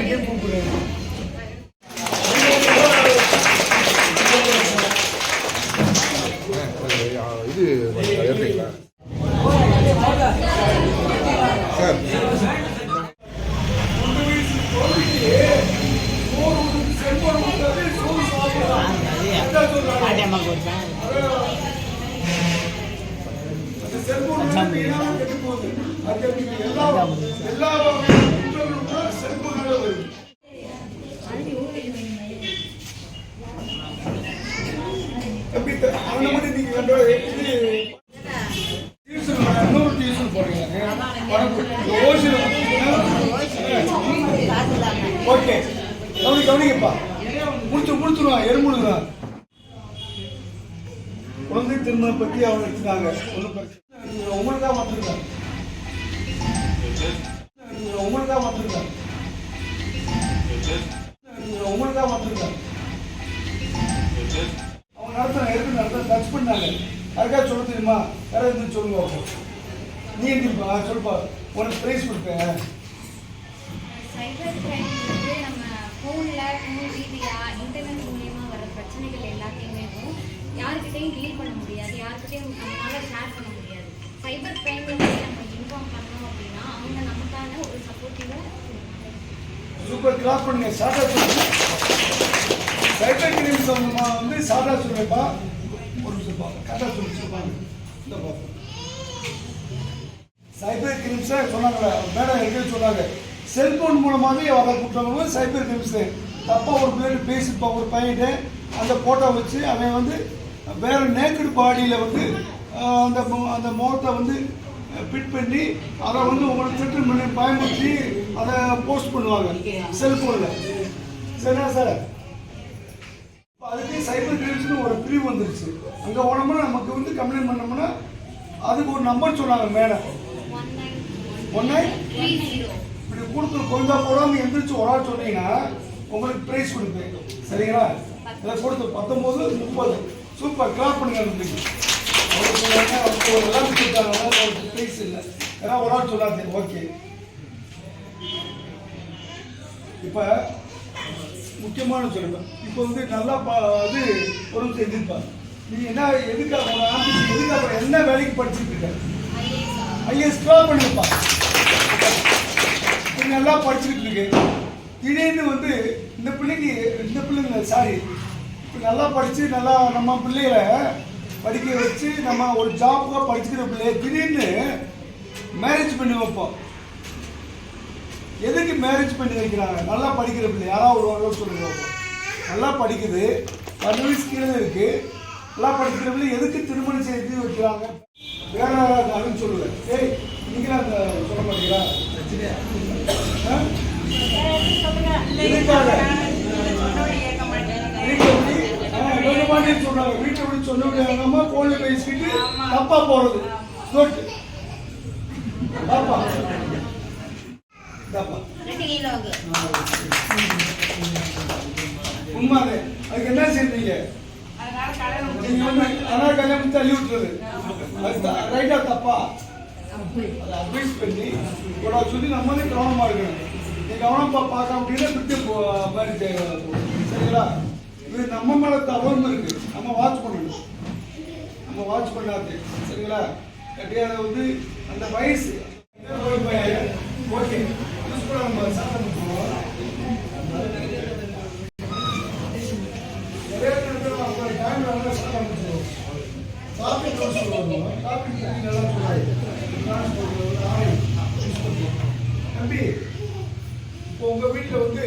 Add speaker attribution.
Speaker 1: வீட்டுக்கே கூப்பிடுவேன். இது எடுத்துங்களா ஓகே. கவனி கவனிங்கப்பா. முடிச்சு முடிச்சுடுவான் எறும்புடுவான் குழந்தை திருமணம் பத்தி அவங்க எடுத்துட்டாங்க. ஒன்றும் பிரச்சனை. உங்களுக்காக வந்திருக்காங்க உங்களுக்காக வந்திருக்காங்க உங்களுக்காக வந்திருக்காங்க அவங்க நடத்தின எதுக்கு நடத்த டச் பண்ணாங்க யாருக்காவது சொல்ல தெரியுமா? யாராவது இருந்து சொல்லுங்க பார்ப்போம். நீ எந்திரிப்பா சொல்லுப்பா. உனக்கு ப்ரைஸ் கொடுப்பேன்.
Speaker 2: சைபர் கிரைம் வந்து நம்ம ஃபோனில் ஃபோன் ரீதியா இன்டர்நெட் மூலியமா வர பிரச்சனைகள் எல்லாத்தையுமே யாருக்கிட்டையும் டீல் பண்ண முடியாது. யாருக்கிட்டையும் நம்மளால ஷேர் பண்ண முடியாது. சைபர் கிரைம் வந்து நம்ம இன்ஃபார்ம் பண்ணோம் அப்படின்னா அவங்க நமக்கான ஒரு சப்போர்ட்டிவாக
Speaker 1: சூப்பர் பண்ணுங்க. சாட்டா சொல்லுங்க. சைபர் கிரைம் சம்பந்தமா வந்து சாட்டா சொல்லுங்கப்பா. ஒரு நிமிஷம் பா கரெக்டா சொல்லு சொல்லுவாங்க இந்த பா சைபர் கிரிம்ஸ் சொன்னாங்களே மேடம் எங்கே சொன்னாங்க. செல்போன் மூலமாகவே வர குற்றங்களும் சைபர் கிரிம்ஸ் தப்பா ஒரு பிள்ளைங்க பேசிப்பா ஒரு பையன்ட்டு அந்த போட்டோ வச்சு அவன் வந்து வேற நேக்கட் பாடியில் வந்து அந்த அந்த முகத்தை வந்து ஃபிட் பண்ணி அதை வந்து உங்களுக்கு ட்விட்டர் பண்ணி பயன்படுத்தி அதை போஸ்ட் பண்ணுவாங்க. செல்போனில் சரியா சார்? அதுக்கு சைபர் கிரைம்ஸ்னு ஒரு பிரிவு வந்துருச்சு. அங்கே போனோம்னா நமக்கு வந்து கம்ப்ளைண்ட் பண்ணோம்னா அதுக்கு ஒரு நம்பர் சொன்னாங்க மேடம்
Speaker 2: ஒன் நைன்
Speaker 1: இப்படி கொடுத்து கொஞ்சா போடாமல் எந்திரிச்சு ஒரு ஆள் சொன்னீங்கன்னா உங்களுக்கு ப்ரைஸ் கொடுப்பேன். சரிங்களா? இதை கொடுத்து பத்தொம்போது முப்பது. சூப்பர் கிளாப் பண்ணுங்க அவருக்கு ஒரு எல்லாம் கொடுத்தாங்க அவருக்கு ப்ரைஸ் இல்லை. ஏன்னா ஒரு ஆள் சொல்லாது ஓகே இப்போ முக்கியமான சொல்லுவேன் இப்போ வந்து நல்லா பா இது ஒரு நிமிஷம் எதிர்ப்பாங்க நீ என்ன எதுக்காக ஆஃபீஸ் எதுக்காக என்ன வேலைக்கு படிச்சுட்டு இருக்க ஐஎஸ் கிளாப் பண்ணுங்கப்பா இது நல்லா படிச்சுக்கிட்டு இருக்கு. திடீர்னு வந்து இந்த பிள்ளைக்கு இந்த பிள்ளைங்க சாரி இப்போ நல்லா படித்து நல்லா நம்ம பிள்ளைகளை படிக்க வச்சு நம்ம ஒரு ஜாப்புக்காக படிச்சுக்கிற பிள்ளைய திடீர்னு மேரேஜ் பண்ணி வைப்போம். எதுக்கு மேரேஜ் பண்ணி வைக்கிறாங்க? நல்லா படிக்கிற பிள்ளை. யாராவது ஒரு அளவு சொல்லுங்க நல்லா படிக்குது. பன்னெண்டு வயசு கீழே இருக்கு. நல்லா படிக்கிற பிள்ளை எதுக்கு திருமணம் செய்து வைக்கிறாங்க? வேற யாராவது அதுன்னு சொல்லுவேன் சரி நீங்களா அந்த சொல்ல மாட்டீங்களா சொன்னாங்க. வீட்டை விட்டு சொன்ன முடியாதம்மா போன்ல பேசிக்கிட்டு தப்பா போறது. பாப்பா. உண்மையாவே. அதுக்கு என்ன செய்வீங்க நீங்க வந்து அனாதை கல்யாணம் தள்ளி விட்டுறது. ரைட்டா தப்பா? அதை அட்வைஸ் பண்ணி கூட சொல்லி நம்மளே கவனமா இருக்கணும். நீ கவனமா பார்க்க முடியல விட்டு போ மாதிரி சரிங்களா? இது நம்ம மேல தவறும் இருக்கு. நம்ம வாட்ச் பண்ணணும். நம்ம வாட்ச் பண்ணாது சரிங்களா? கட்டியா அதை வந்து அந்த வயசு ஓகே யூஸ் பண்ண நம்ம சாதனை பண்ணுவோம் நிறைய நேரத்துல அவங்க டைம்ல வந்து சாதனை பண்ணுவோம் காப்பி டோஸ் காப்பி டீ நல்லா யூஸ் பண்ணுவோம் தம்பி இப்போ உங்க வீட்டில் வந்து